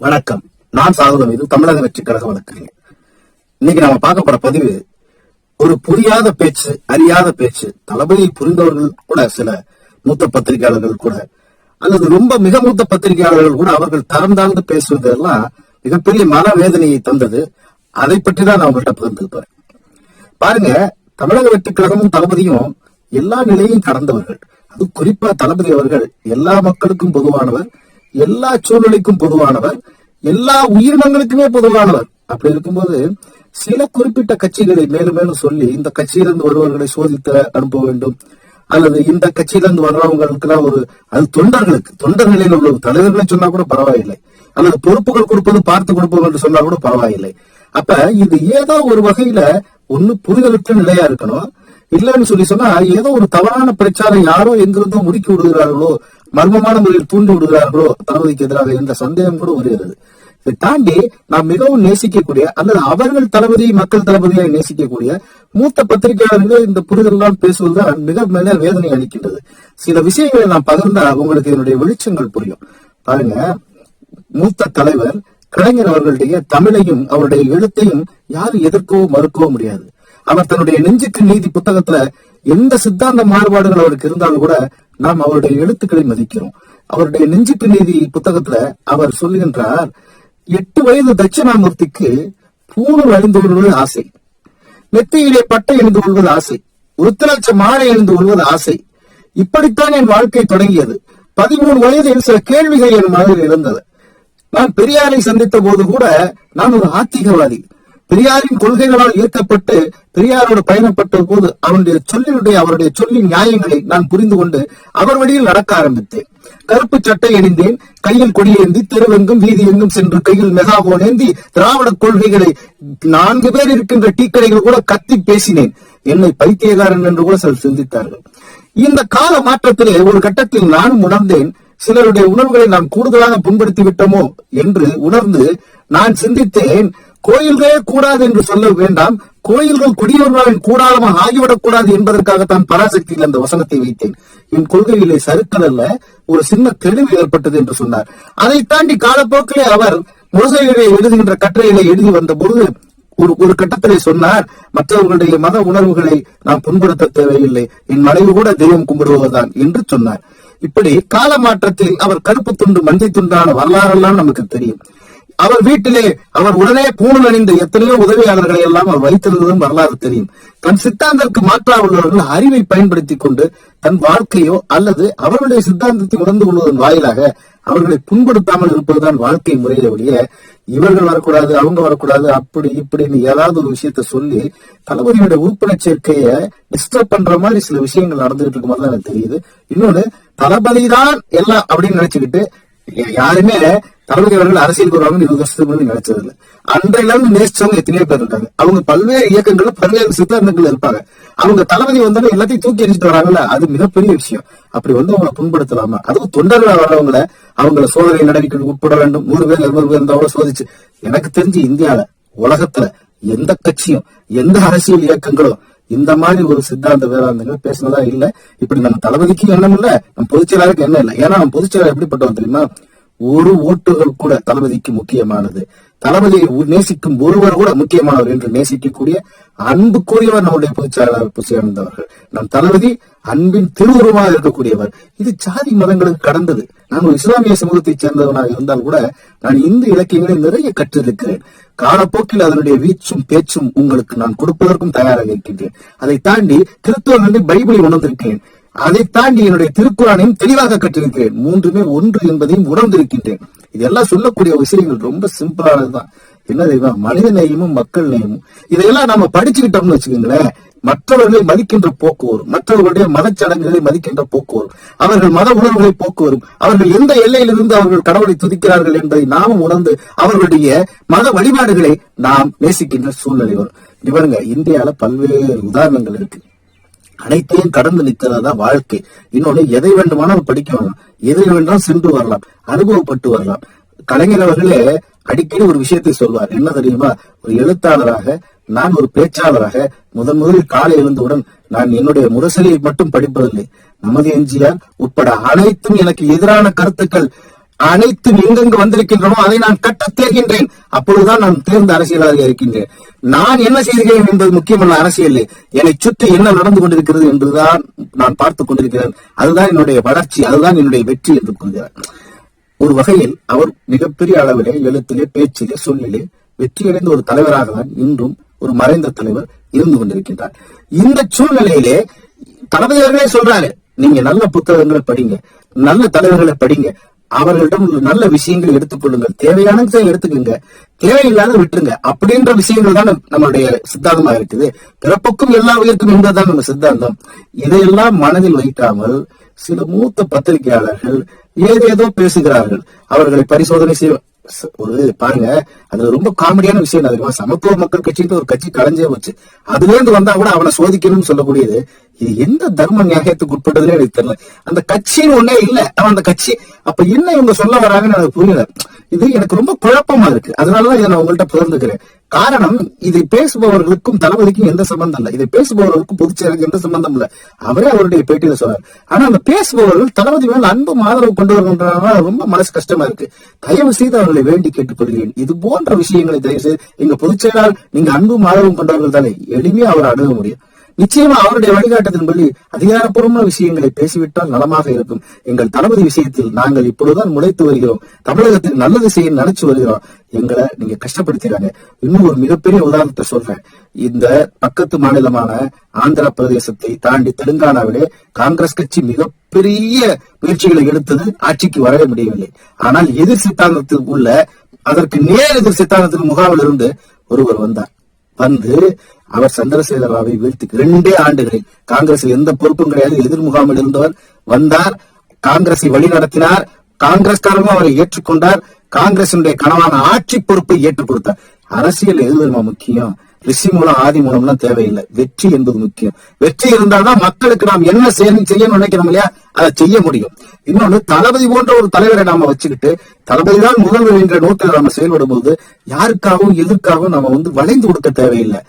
வணக்கம். நான் சாகுதம் இது தமிழக வெற்றி கழக வழக்கறிஞர் இன்னைக்கு நாம பார்க்க போற பதிவு ஒரு புரியாத பேச்சு அறியாத பேச்சு. தளபதியை புரிந்தவர்கள் கூட சில மூத்த பத்திரிகையாளர்கள் கூட அல்லது ரொம்ப மிக மூத்த பத்திரிகையாளர்கள் கூட அவர்கள் தரம் தாழ்ந்து பேசுவதெல்லாம் மிகப்பெரிய மனவேதனையை தந்தது. அதை பற்றி தான் நான் உங்கள்கிட்ட பகிர்ந்துக்கிறேன் பாருங்க தமிழக வெற்றி கழகமும் தளபதியும் எல்லா நிலையும் கடந்தவர்கள். அது குறிப்பா தளபதி அவர்கள் எல்லா மக்களுக்கும் பொதுவானவர். எல்லா சூழ்நிலைக்கும் பொதுவானவர் எல்லா உயிரினங்களுக்குமே பொதுவானவர். அப்படி இருக்கும்போது சில குறிப்பிட்ட கட்சிகளை மேலும் மேலும் சொல்லி இந்த கட்சியிலிருந்து வருவர்களை சோதித்து அனுப்ப வேண்டும். அல்லது இந்த கட்சியிலிருந்து வர்றவங்களுக்கு ஒரு அது தொண்டர்களுக்கு தொண்டர் நிலையில் உள்ள தலைவர்களை சொன்னா கூட பரவாயில்லை. அல்லது பொறுப்புகள் கொடுப்பது பார்த்து கொடுப்போம் என்று சொன்னா கூட பரவாயில்லை. அப்ப இது ஏதோ ஒரு வகையில ஒண்ணு புரிதலுக்கு நிலையா இருக்கணும். இல்லைன்னு சொல்லி சொன்னா ஏதோ ஒரு தவறான பிரச்சாரம் யாரோ எங்கிருந்தோ முடுக்கி விடுகிறார்களோ மர்மமான முறையில் தூண்டி விடுகிறார்களோ தளபதிக்கு எதிராக என்ற சந்தேகம் கூட வருகிறது. இதை தாண்டி நாம் மிகவும் நேசிக்கக்கூடிய அல்லது அவர்கள் தளபதி மக்கள் தளபதியை நேசிக்கக்கூடிய மூத்த பத்திரிகையாளர்கள் இந்த புரிதலாம் பேசுவதுதான் மிக மிக வேதனை அளிக்கின்றது. சில விஷயங்களை நான் பகிர்ந்தா உங்களுக்கு என்னுடைய வெளிச்சங்கள் புரியும். பாருங்க மூத்த தலைவர் கலைஞர் அவர்களுடைய தமிழையும் அவருடைய எழுத்தையும் யாரும் எதிர்க்கவோ மறுக்கவோ முடியாது. அவர் தன்னுடைய நெஞ்சுக்கு நீதி புத்தகத்துல எந்த சித்தாந்த மாறுபாடுகள் அவருக்கு இருந்தாலும் கூட நாம் அவருடைய எழுத்துக்களை மதிக்கிறோம். அவருடைய நெஞ்சுக்கு நீதி புத்தகத்துல அவர் சொல்லுகின்றார் எட்டு வயது தட்சிணாமூர்த்திக்கு பூணூல் அணிந்து கொள்வது ஆசை. நெத்தியிலே பட்டை எழுந்து கொள்வது ஆசை. உருத்தலட்ச மாலை எழுந்து கொள்வது ஆசை. இப்படித்தான் என் வாழ்க்கை தொடங்கியது. பதிமூணு வயதில் சில கேள்விகள் என் மனதில் இருந்தது நான் பெரியாரை சந்தித்த போது கூட நான் ஒரு ஆத்திகவாதி. பெரியாரின் கொள்கைகளால் ஈர்க்கப்பட்டு பெரியாரோடு பயணப்பட்ட போது அவனுடைய சொல்லினுடைய அவருடைய சொல்லின் நியாயங்களை நான் புரிந்து கொண்டு அவர் வழியில் நடக்க ஆரம்பித்தேன். கருப்பு சட்டை அணிந்தேன். கையில் கொடியேந்தி தெருவெங்கும் வீதி எங்கும் சென்று கையில் மெகாபோன் ஏந்தி திராவிட கொள்கைகளை நான்கு பேர் இருக்கின்ற டீக்கடைகள் கூட கத்தி பேசினேன். என்னை பைத்தியகாரன் என்று கூட சிலர் சிந்தித்தார்கள். இந்த கால மாற்றத்திலே ஒரு கட்டத்தில் நானும் உணர்ந்தேன் சிலருடைய உணர்வுகளை நாம் கூடுதலாக புண்படுத்தி விட்டோமோ என்று உணர்ந்து நான் சிந்தித்தேன் கோயில்களே கூடாது என்று சொல்ல வேண்டாம் கோயில்கள் குடியவர்களின் கூடாரமாக ஆகிவிடக் கூடாது என்பதற்காகத்தான் பராசக்தியில் அந்த வசனத்தை வைத்தேன். என் கொள்கையிலே சறுக்கல் அல்ல ஒரு சின்ன தெளிவு ஏற்பட்டது என்று சொன்னார். அதை தாண்டி காலப்போக்கிலே அவர் முருகையிலே எழுதுகின்ற கட்டுரைகளை எழுதி வந்த பொழுது ஒரு ஒரு கட்டத்திலே சொன்னார் மற்றவர்களுடைய மத உணர்வுகளை நாம் புண்படுத்த தேவையில்லை என் மனைவி கூட தெய்வம் கும்பிடுவதுதான் என்று சொன்னார். இப்படி கால மாற்றத்தில் அவர் கருப்பு துண்டு மஞ்சள் துண்டான வரலாறெல்லாம் நமக்கு தெரியும். அவர் வீட்டிலே அவர் உடனே பூணல் அணிந்த எத்தனையோ உதவியாளர்களை எல்லாம் அவர் வைத்திருந்ததும் வரலாறு தெரியும். தன் சித்தாந்தத்துக்கு மாற்றாக உள்ளவர்கள் அறிவை பயன்படுத்திக் கொண்டு தன் வாழ்க்கையோ அல்லது அவர்களுடைய சித்தாந்தத்தை உணர்ந்து கொள்வதன் வாயிலாக அவர்களை புண்படுத்தாமல் இருப்பதுதான் வாழ்க்கை முறையில ஒழிய இவர்கள் வரக்கூடாது அவங்க வரக்கூடாது அப்படி இப்படின்னு ஏதாவது ஒரு விஷயத்த சொல்லி தளபதியோட உறுப்பினர் சேர்க்கையை டிஸ்டர்ப் பண்ற மாதிரி சில விஷயங்கள் நடந்துகிட்டு இருக்கும் போது எனக்கு தெரியுது. இன்னொன்னு தளபதி தான் எல்லாம் அப்படின்னு நினைச்சுக்கிட்டு யாருமே தளபதி அரசியல் வருவாங்கன்னு இருபது வருஷத்துக்கு நினைச்சது இல்லை அன்றையிலிருந்து நேசிச்சவங்க எத்தனையோ பேர் இருக்காங்க. அவங்க பல்வேறு இயக்கங்கள்ல பல்வேறு சித்தாந்தங்கள் இருப்பாங்க. அவங்க தளபதி வந்தாலும் எல்லாத்தையும் தூக்கி எரிஞ்சிட்டு வராங்கல்ல? அது மிகப்பெரிய விஷயம். அப்படி வந்து அவங்களை புண்படுத்தலாமா? அதுவும் தொண்டர்களா வர்றவங்கள அவங்கள சோதனை நடவடிக்கை உட்பட வேண்டும். நூறு பேர் இருநூறு பேர் இருந்தா சோதிச்சு. எனக்கு தெரிஞ்சு இந்தியால உலகத்துல எந்த கட்சியும் எந்த அரசியல் இயக்கங்களும் இந்த மாதிரி ஒரு சித்தாந்த வேதாந்தங்கள் பேசினதா இல்ல. இப்படி நம்ம தளபதிக்கு எண்ணம் இல்ல நம்ம பொதுச்செயலாளருக்கு என்ன இல்லை. ஏன்னா நம்ம பொதுச்செயலாளர் எப்படிப்பட்டவன் தெரியுமா? ஒரு ஓட்டுகள் கூட தளபதிக்கு முக்கியமானது. தளபதியை நேசிக்கும் ஒருவர் கூட முக்கியமானவர் என்று நேசிக்கக்கூடிய அன்புக்குரியவர் நம்முடைய பொதுச்செயலாளர் புசியானந்த் அவர்கள். நம் தளபதி அன்பின் திருவுருவமாக இருக்கக்கூடியவர். இது ஜாதி மதங்களுக்கு கடந்தது. நான் ஒரு இஸ்லாமிய சமூகத்தைச் சேர்ந்தவனாக இருந்தால் கூட நான் இந்து இலக்கியங்களை நிறைய கற்றிருக்கிறேன். காலப்போக்கில் அதனுடைய வீச்சும் பேச்சும் உங்களுக்கு நான் கொடுப்பதற்கும் தயாராக இருக்கின்றேன். அதை தாண்டி கிறிஸ்துவ பைபிளை உணர்ந்திருக்கிறேன். அதை தாண்டி என்னுடைய திருக்குறானையும் தெளிவாக கற்றிருக்கிறேன். மூன்றுமே ஒன்று என்பதையும் உணர்ந்திருக்கின்றேன். இதெல்லாம் சொல்லக்கூடிய விஷயங்கள் ரொம்ப சிம்பிளானதுதான் என்ன தெரியுமா? மனித நேயமும் மக்கள் நேயமும். இதையெல்லாம் நாம படிச்சுக்கிட்டோம்னு வச்சுக்கோங்களேன். மற்றவர்களை மதிக்கின்ற போக்கு வரும். மற்றவர்களுடைய மதச்சடங்குகளை மதிக்கின்ற போக்கு வரும். அவர்கள் மத உணர்வுகளை போக்கு வரும். அவர்கள் எந்த எல்லையிலிருந்து அவர்கள் கடவுளை துதிக்கிறார்கள் என்பதை நாமும் உணர்ந்து அவர்களுடைய மத வழிபாடுகளை நாம் நேசிக்கின்ற சூழ்நிலை வரும். இவருங்க இந்தியால பல்வேறு உதாரணங்கள் இருக்கு. அனைத்தையும் கடந்து நிற்கிறதா வாழ்க்கை. இன்னொன்னு எதை வேண்டுமானாலும் படிக்க வரலாம் எதில் வேண்டாம் சென்று வரலாம். அனுபவப்பட்டு வரலாம். கலைஞர் அவர்களே அடிக்கடி ஒரு விஷயத்தை சொல்வார். என்ன தெரியுமா? ஒரு எழுத்தாளராக நான் ஒரு பேச்சாளராக முதன் முதலில் காலை எழுந்தவுடன் நான் என்னுடைய முரசலியை மட்டும் படிப்பதில்லை. நமது எம்ஜிஆர் உட்பட அனைத்தும் எனக்கு எதிரான கருத்துக்கள். அனைத்தும் எங்கெங்கு வந்திருக்கின்றனோ அதை நான் கட்டத் தேர்கின்றேன். அப்பொழுதுதான் நான் தேர்ந்த அரசியலாக இருக்கின்றேன். நான் என்ன செய்கிறேன் என்பது முக்கியமல்ல அரசியல். என்னை சுற்றி என்ன நடந்து கொண்டிருக்கிறது என்றுதான் நான் பார்த்துக் கொண்டிருக்கிறேன். அதுதான் என்னுடைய வளர்ச்சி அதுதான் என்னுடைய வெற்றி என்று கூறுகிறார். ஒரு வகையில் அவர் மிகப்பெரிய அளவிலே எழுத்திலே பேச்சிலே சொல்லிலே வெற்றியடைந்த ஒரு தலைவராக தான் இன்றும் ஒரு மறைந்த தலைவர் இருந்து கொண்டிருக்கின்றார். இந்த சூழ்நிலையிலே தளபதி சொல்றாரு நீங்க நல்ல புத்தகங்களை படிங்க நல்ல தலைவர்களை படிங்க. அவர்களிடம் நல்ல விஷயங்கள் எடுத்துக்கொள்ளுங்கள். தேவையானதை எடுத்துக்கோங்க தேவையில்லாத விட்டுருங்க. அப்படின்ற விஷயங்கள் தான் நம்மளுடைய சித்தாந்தமா இருக்குது. பிறப்புக்கும் எல்லா உயிர்க்கும் என்பதுதான் நம்ம சித்தாந்தம். இதையெல்லாம் மனதில் வைக்காமல் சில மூத்த பத்திரிகையாளர்கள் ஏதேதோ பேசுகிறார்கள். அவர்களை பரிசோதனை செய்ய ஒரு பாருங்க. அதுல ரொம்ப காமெடியான விஷயம் அதுக்கு சமத்துவ மக்கள் கட்சிட்டு ஒரு கட்சி கலைஞ்சே போச்சு. அதுல இருந்து வந்தா கூட அவனை சோதிக்கணும்னு சொல்லக்கூடியது. இது எந்த தர்ம நியாயத்துக்கு உட்பட்டதுன்னு எனக்கு தெரியல. அந்த கட்சின்னு ஒண்ணே இல்ல. அவன் அந்த கட்சி அப்ப என்ன இவங்க சொல்ல வராங்கன்னு எனக்கு புரியல. இது எனக்கு ரொம்ப குழப்பமா இருக்கு. அதனாலதான் இதை நான் உங்கள்கிட்ட பகிர்ந்துக்கிறேன். காரணம் இதை பேசுபவர்களுக்கும் தளபதிக்கும் எந்த சம்பந்தம் இல்லை. இதை பேசுபவர்களுக்கும் பொதுச்செயலுக்கு எந்த சம்பந்தம் இல்ல. அவரே அவருடைய பேட்டியில சொல்றாரு. ஆனா அந்த பேசுபவர்கள் தளபதி மேல் அன்பும் ஆதரவு கொண்டு ரொம்ப மனசு கஷ்டமா இருக்கு. தயவு செய்து அவர்களை வேண்டி கேட்டுக்கொள்கிறேன். இது போன்ற விஷயங்களை தயவு செய்து எங்க பொதுச்செயலாளர் நீங்க அன்பும் ஆதரவும் கொண்டவர்கள் தானே. எளிமையா அவர் அணுக முடியும். நிச்சயமா அவருடைய வழிகாட்டத்தின்படி அதிகாரப்பூர்வமான விஷயங்களை பேசிவிட்டால் நலமாக இருக்கும். எங்கள் தளபதி விஷயத்தில் நாங்கள் இப்பொழுதுதான் முளைத்து வருகிறோம். தமிழகத்தில் நல்லது செய்ய நினைச்சு வருகிறோம். எங்களை நீங்க கஷ்டப்படுத்திடுறாங்க இன்னும் ஒரு மிகப்பெரிய உதாரணத்தை சொல்றேன். இந்த பக்கத்து மாநிலமான ஆந்திர பிரதேசத்தை தாண்டி தெலுங்கானாவிலே காங்கிரஸ் கட்சி மிகப்பெரிய முயற்சிகளை எடுத்தது ஆட்சிக்கு வரவே முடியவில்லை. ஆனால் எதிர் சித்தாந்தத்தில் உள்ள அதற்கு நேர் எதிர் சித்தாந்தத்தின் முகாமில் இருந்து ஒருவர் வந்தார். வந்து அவர் சந்திரசேகர ராவை வீழ்த்தி இரண்டே ஆண்டுகளில் காங்கிரஸில் எந்த பொறுப்பும் கிடையாது. எதிர்முகாமில் இருந்தவர் வந்தார் காங்கிரஸை வழிநடத்தினார் காங்கிரஸ்காரரும் அவரை ஏற்றுக்கொண்டார் காங்கிரசினுடைய கனவான ஆட்சி பொறுப்பை ஏற்றுக் கொடுத்தார் அரசியல் எது முக்கியம்? ரிஷி மூலம் ஆதி மூலம்லாம் தேவையில்லை. வெற்றி என்பது முக்கியம். வெற்றி இருந்தால்தான் மக்களுக்கு நாம் என்ன செய்யணும் செய்யணும்னு நினைக்கிறோம் இல்லையா? அதை செய்ய முடியும். இன்னொன்னு தளபதி போன்ற ஒரு தலைவரை நாம வச்சுக்கிட்டு தளபதி தான் முதல்வர் என்ற நோக்கில் நாம செயல்படும் போது யாருக்காகவும் எதற்காகவும் நாம வந்து வளைந்து கொடுக்க தேவையில்லை.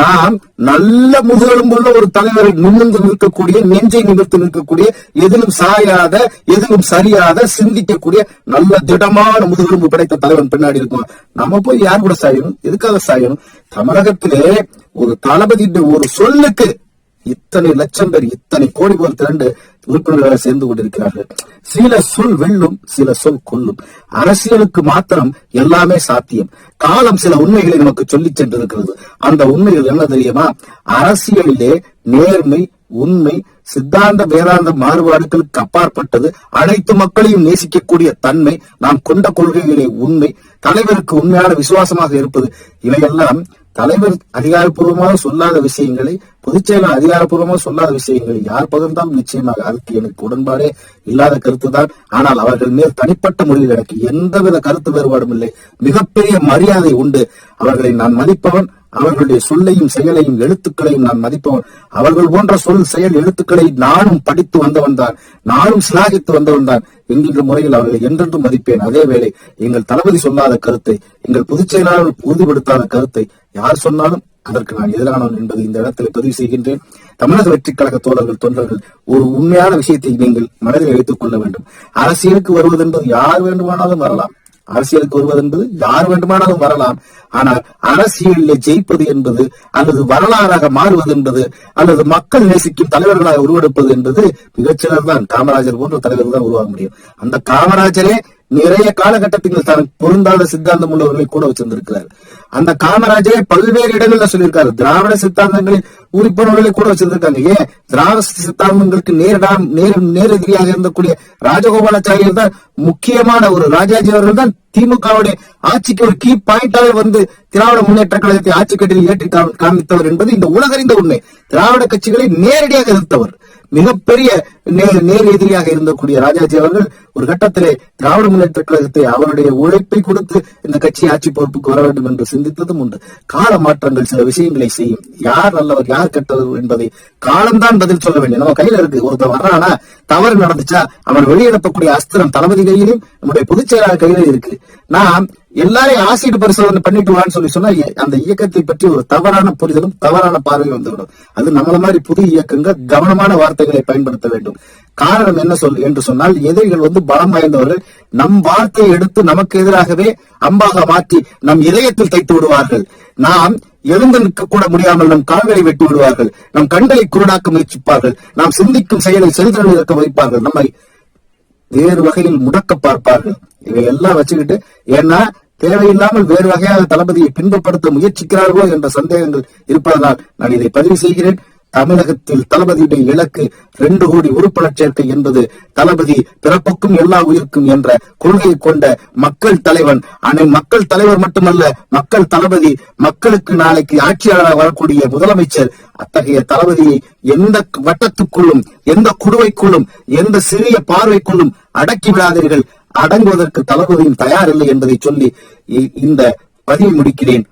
நாம் நல்ல முதுகெலும்புள்ள ஒரு தலைவரை நிமிர்ந்து நிற்கக்கூடிய நெஞ்சை நிமிர்த்து நிற்கக்கூடிய எதிலும் சாயாத எதிலும் சரியாத சிந்திக்கக்கூடிய நல்ல திடமான முதுகெலும்பு படைத்த தலைவன் பின்னாடி இருக்கும் நம்ம போய் யார் கூட சாயணும்? எதுக்காக சாயணும்? தமிழகத்திலே ஒரு தளபதி ஒரு சொல்லுக்கு இத்தனை லட்சம் பேர் இத்தனை கோடி பேர் திரண்டு உறுப்பினர்களாக சேர்ந்து கொண்டிருக்கிறார்கள். சில சொல் வெல்லும் சில சொல் கொல்லும். அரசியலுக்கு மாத்திரம் எல்லாமே சாத்தியம். காலம் சில உண்மைகளை நமக்கு சொல்லி சென்றிருக்கிறது. அந்த உண்மைகள் என்ன தெரியுமா? அரசியலிலே நேர்மை உண்மை சித்தாந்த வேதாந்த மாறுபாடுகளுக்கு அப்பாற்பட்டது அனைத்து மக்களையும் நேசிக்கக்கூடிய தன்மை நாம் கொண்ட கொள்கைகளே உண்மை தலைவருக்கு உண்மையான விசுவாசமாக இருப்பது. இவையெல்லாம் தலைவர் அதிகாரப்பூர்வமாக சொல்லாத விஷயங்களை பொதுச்செயலர் அதிகாரப்பூர்வமாக சொல்லாத விஷயங்களை யார் பகிர்ந்தாலும் நிச்சயமாக அதுக்கு எனக்கு உடன்பாடே இல்லாத கருத்து தான் ஆனால் அவர்கள் மேல் தனிப்பட்ட முறையில் எனக்கு எந்தவித கருத்து வேறுபாடும் இல்லை. மிகப்பெரிய மரியாதை உண்டு. அவர்களை நான் மதிப்பவன். அவர்களுடைய சொல்லையும் செயலையும் எழுத்துக்களையும் நான் மதிப்பவன். அவர்கள் போன்ற சொல் செயல் எழுத்துக்களை நானும் படித்து வந்தவன் தான். நானும் சிலாகித்து வந்தவன் தான். என்கின்ற முறையில் அவர்களை என்றென்றும் மதிப்பேன். அதே வேளை எங்கள் தளபதி சொல்லாத கருத்தை எங்கள் பொதுச் செயலாளர் உறுதிப்படுத்தாத கருத்தை யார் சொன்னாலும் அதற்கு நான் எதிரானவன் என்பது இந்த இடத்தில் பதிவு செய்கின்றேன். தமிழக வெற்றிக் கழக தோழர்கள் தொண்டர்கள் ஒரு உண்மையான விஷயத்தை நீங்கள் மனதில் வைத்துக் கொள்ள வேண்டும். அரசியலுக்கு வருவது என்பது யார் வேண்டுமானாலும் வரலாம். அரசியலுக்கு வருவது என்பது யார் வேண்டுமானாலும் வரலாம். ஆனால் அரசியலில் ஜெயிப்பது என்பது அல்லது வரலாறாக மாறுவது என்பது அல்லது மக்கள் நேசிக்கும் தலைவர்களாக உருவெடுப்பது என்பது மிகச்சிலர் தான் காமராஜர் போன்ற தலைவர்கள் தான் உருவாக முடியும். அந்த காமராஜரே நிறைய காலகட்டத்தில் தனக்கு பொருந்தாத சித்தாந்தம் உள்ளவர்களை கூட வச்சிருந்திருக்கிறார். அந்த காமராஜரே பல்வேறு இடங்கள்ல சொல்லியிருக்காரு. திராவிட சித்தாந்தங்களை உறுப்பினர்களை கூட வச்சிருந்திருக்காங்க. ஏன்? திராவிட சித்தாந்தங்களுக்கு நேரடா நேர் நேரெதிரியாக இருந்தக்கூடிய ராஜகோபாலாச்சாரியர் தான் முக்கியமான ஒரு ராஜாஜி அவர்கள் தான் திமுகவுடைய ஆட்சிக்கு ஒரு கீ பாயிண்டாவே வந்து திராவிட முன்னேற்ற கழகத்தை ஆட்சி கட்டில் ஏற்றி காமித்தவர் என்பது இந்த உலகறிந்த உண்மை. திராவிட கட்சிகளை நேரடியாக எதிர்த்தவர். மிகப்பெரிய நேர் எதிரியாக இருந்தக்கூடிய ராஜாஜி அவர்கள் ஒரு கட்டத்திலே திராவிட முன்னேற்ற கழகத்தை அவருடைய உழைப்பை கொடுத்து இந்த கட்சி ஆட்சி பொறுப்புக்கு வர வேண்டும் என்று சிந்தித்ததும் உண்டு. கால மாற்றங்கள் சில விஷயங்களை செய்யும். யார் நல்லவர் யார் கெட்டவர் என்பதை காலம்தான் பதில் சொல்ல வேண்டும். நம்ம கையில இருக்கு. ஒருத்தர் வர்றானா தவறு நடந்துச்சா அவன் வெளியிடப்பக்கூடிய அஸ்திரம் தளபதி கையிலும் நம்முடைய பொதுச் செயலாளர் கையிலும் இருக்கு. நாம் எல்லாரையும் ஆசிட் பரிசோதனை பண்ணிட்டு வான்னு சொல்லி சொன்னா அந்த இயக்கத்தை பற்றி ஒரு தவறான புரிதலும் தவறான பார்வையும் வந்துவிடும். அது நம்மள மாதிரி புது இயக்கங்கள் கவனமான வார்த்தைகளை பயன்படுத்த வேண்டும். காரணம் என்ன சொல் என்று சொன்னால் எதிரிகள் வந்து பலம் வாய்ந்தவர்கள். நம் வார்த்தையை எடுத்து நமக்கு எதிராகவே அம்பாக மாற்றி நம் இதயத்தில் தைத்து விடுவார்கள். நாம் எழுந்து நிற்க கூட முடியாமல் நம் கால்களை வெட்டி விடுவார்கள். நம் கண்களை குருடாக்க முயற்சிப்பார்கள். நாம் சிந்திக்கும் செயலை செல்திறன் இருக்க வைப்பார்கள் நம்மை வேறு வகையில் முடக்க பார்ப்பார்கள். இவை எல்லாம் வச்சுக்கிட்டு ஏன்னா தேவையில்லாமல் வேறு வகையாக தளபதியை பின்பப்படுத்த முயற்சிக்கிறார்களோ என்ற சந்தேகங்கள் இருப்பதனால் நான் இதை பதிவு செய்கிறேன். தமிழகத்தில் தளபதியுடைய இலக்கு ரெண்டு கோடி உறுப்பினர் சேர்க்கை என்பது தளபதி பிறப்புக்கும் எல்லா உயிருக்கும் என்ற கொள்கையை கொண்ட மக்கள் தலைவன் அனை மக்கள் தலைவர் மட்டுமல்ல மக்கள் தளபதி மக்களுக்கு நாளைக்கு ஆட்சியாளராக வரக்கூடிய முதலமைச்சர் அத்தகைய தளபதியை எந்த வட்டத்துக்குள்ளும் எந்த குடுவைக்குள்ளும் எந்த சிறிய பார்வைக்குள்ளும் அடக்கி விடாதீர்கள். அடங்குவதற்கு தளபதியும் தயாரில்லை என்பதை சொல்லி இந்த பதிவை முடிக்கிறேன்.